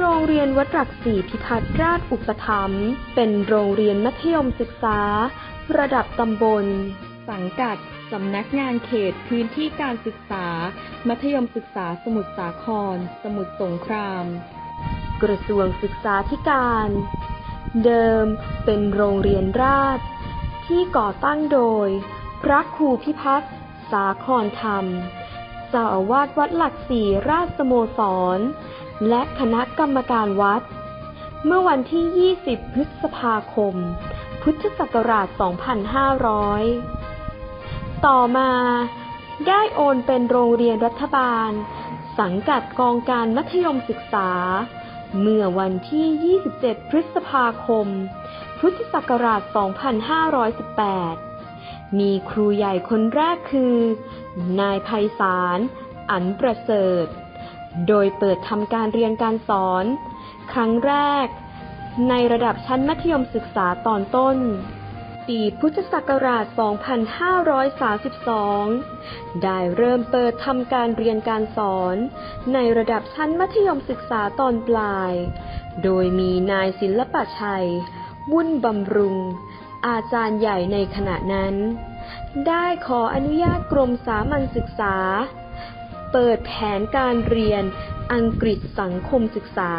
โรงเรียนวัดหลักศรีพิพัฒน์ราชอุปถัมภ์เป็นโรงเรียนมัธยมศึกษา ระดับตำบล สังกัดสำนักงานเขตพื้นที่การศึกษา มัธยมศึกษาสมุทรสาคร สมุทรสงคราม กระทรวงศึกษาธิการ เดิมเป็นโรงเรียนราช ที่ก่อตั้งโดย พระครูพิพัฒน์สาครธรรม เจ้าอาวาสวัดหลักสี่ราชสโมสร และคณะกรรมการวัด เมื่อวันที่ 20 พฤษภาคม พุทธศักราช 2500 ต่อมาได้โอนเป็นโรงเรียนรัฐบาล สังกัดกองการมัธยมศึกษา เมื่อวันที่ 27 พฤษภาคม พุทธศักราช 2518 มีครูใหญ่คนแรกคือ นายไพศาล อันประเสริฐ โดยเปิดทำการเรียนการสอน ครั้งแรก ในระดับชั้นมัธยมศึกษาตอนต้น ปีพุทธศักราช 2532 ได้เริ่มเปิดทำการเรียนการสอน ในระดับชั้นมัธยมศึกษาตอนปลาย โดยมีนายศิลปชัยวุ่นบำรุง อาจารย์ใหญ่ในขณะนั้น ได้ขออนุญาตกรมสามัญศึกษา เปิดแผนการเรียนอังกฤษสังคมศึกษา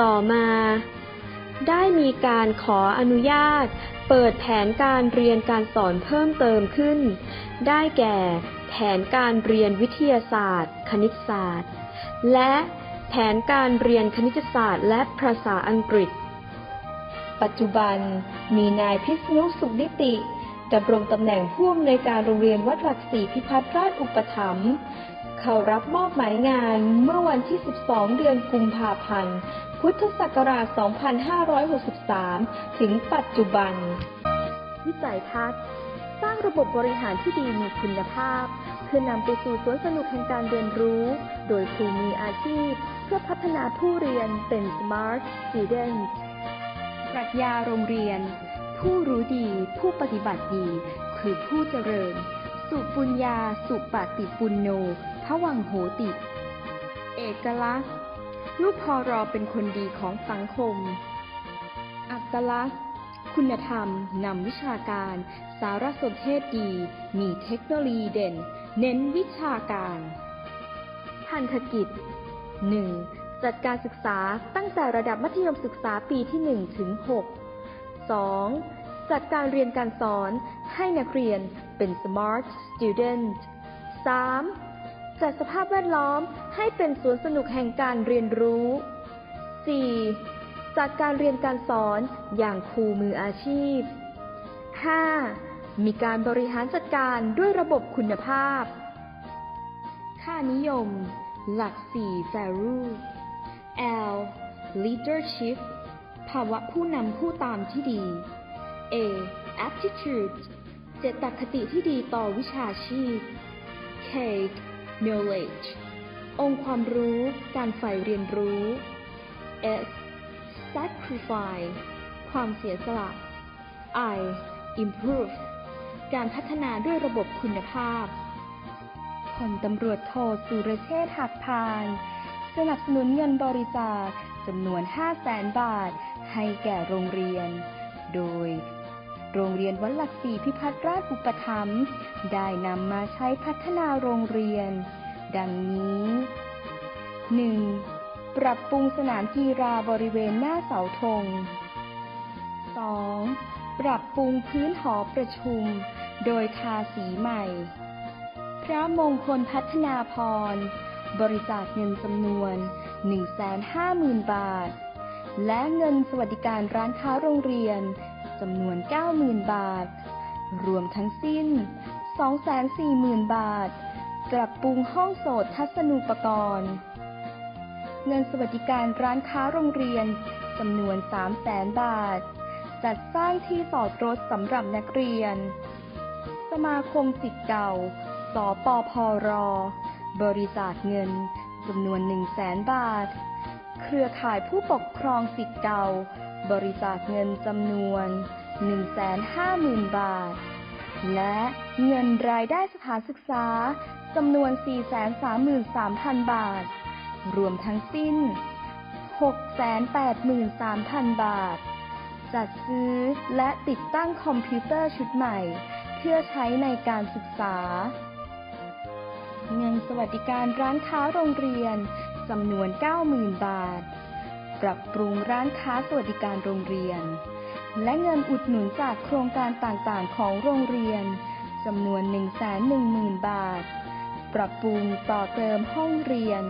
ต่อมา ได้มีการขออนุญาต เปิดแผนการเรียนการสอนเพิ่มเติมขึ้น ได้แก่ แผนการเรียนวิทยาศาสตร์ คณิตศาสตร์ และแผนการเรียนคณิตศาสตร์ และภาษาอังกฤษ ปัจจุบันมีนายพิษณุสุขนิติ ดำรงตำแหน่งผู้อำนวยการโรงเรียนวัดหลักศรีพิพัฒน์ราชอุปถัมภ์เขารับมอบหมายงานเมื่อวันที่ 12 เดือนกุมภาพันธ์ พุทธศักราช 2563 ถึงปัจจุบัน วิสัยทัศน์สร้างระบบบริหารที่ดีมีคุณภาพ เพื่อนำไปสู่สวนสนุกแห่งการเรียนรู้ โดยครูมืออาชีพ เพื่อพัฒนาผู้เรียนเป็น Smart Student ปรัชญาโรงเรียน ผู้รู้ดี ผู้ปฏิบัติดี คือผู้เจริญ สุปุญญา สุปฏิปุณโนทวังโหติ เอกลักษณ์ ลูกพอรอเป็นคนดีของสังคม อัตลักษณ์ คุณธรรม นำวิชาการ สารสนเทศดี มีเทคโนโลยีเด่น เน้นวิชาการ พันธกิจ 1. จัดการศึกษาตั้งแต่ระดับมัธยมศึกษาปีที่ 1 ถึง 6 2. จัดการเรียนการสอนให้นักเรียนเป็น smart student 3. จัดสภาพแวดล้อมให้เป็นสวนสนุกแห่งการเรียนรู้ 4. จัดการเรียนการสอนอย่างครูมืออาชีพ 5. มีการบริหารจัดการด้วยระบบคุณภาพ ค่านิยม หลัก4 value L leadership ภาวะผู้นำผู้ตามที่ดี A aptitude เจตคติที่ดีต่อวิชาชีพ K knowledge องค์ความรู้ การใฝ่เรียนรู้ S sacrifice ความเสียสละ I improve การพัฒนาด้วยระบบคุณภาพพลตำรวจโทสุรเชษฐ์หักพาน สนับสนุนเงินบริจาคจำนวน 5 0 0แสนบาท ให้แก่โรงเรียน โดยโรงเรียนวัดหลักศรีพิพัฒน์ราชอุปถัมภ์ได้นำมาใช้พัฒนาโรงเรียน ดังนี้ 1. ปรับปรุงสนามกีฬาบริเวณหน้าเสาธง 2. ปรับปรุงพื้นหอประชุม โดยทาสีใหม่ พระมงคลพัฒนาพร บริจาคเงินจำนวน 150,000 บาท และเงินสวัสดิการร้านค้าโรงเรียนจำนวน 90,000 บาท รวมทั้งสิ้น 240,000 บาท ปรับปรุงห้องโสตทัศนูปกรณ์ เงินสวัสดิการร้านค้าโรงเรียนจำนวน 300,000 บาท จัดสร้างที่จอดรถสำหรับนักเรียน สมาคมสิทธิ์เก่า สปพร บริจาคเงินจำนวน 1 0 0 0 0แสนบาท เครือข่ายผู้ปกครองสิทธิ์เก่า บริจาคเงินจำนวน 150,000 บาท และเงินรายได้สถานศึกษาจำนวน 433,000 บาท รวมทั้งสิ้น 683,000 บาท จัดซื้อและติดตั้งคอมพิวเตอร์ชุดใหม่ เพื่อใช้ในการศึกษา เงินสวัสดิการร้านค้าโรงเรียน จำนวน 90,000 บาท ปรับปรุงร้านค้าสวัสดิการโรงเรียน และเงินอุดหนุนจากโครงการต่างๆ ของโรงเรียนจำนวน 110,000 บาท ปรับปรุงต่อเติมห้องเรียน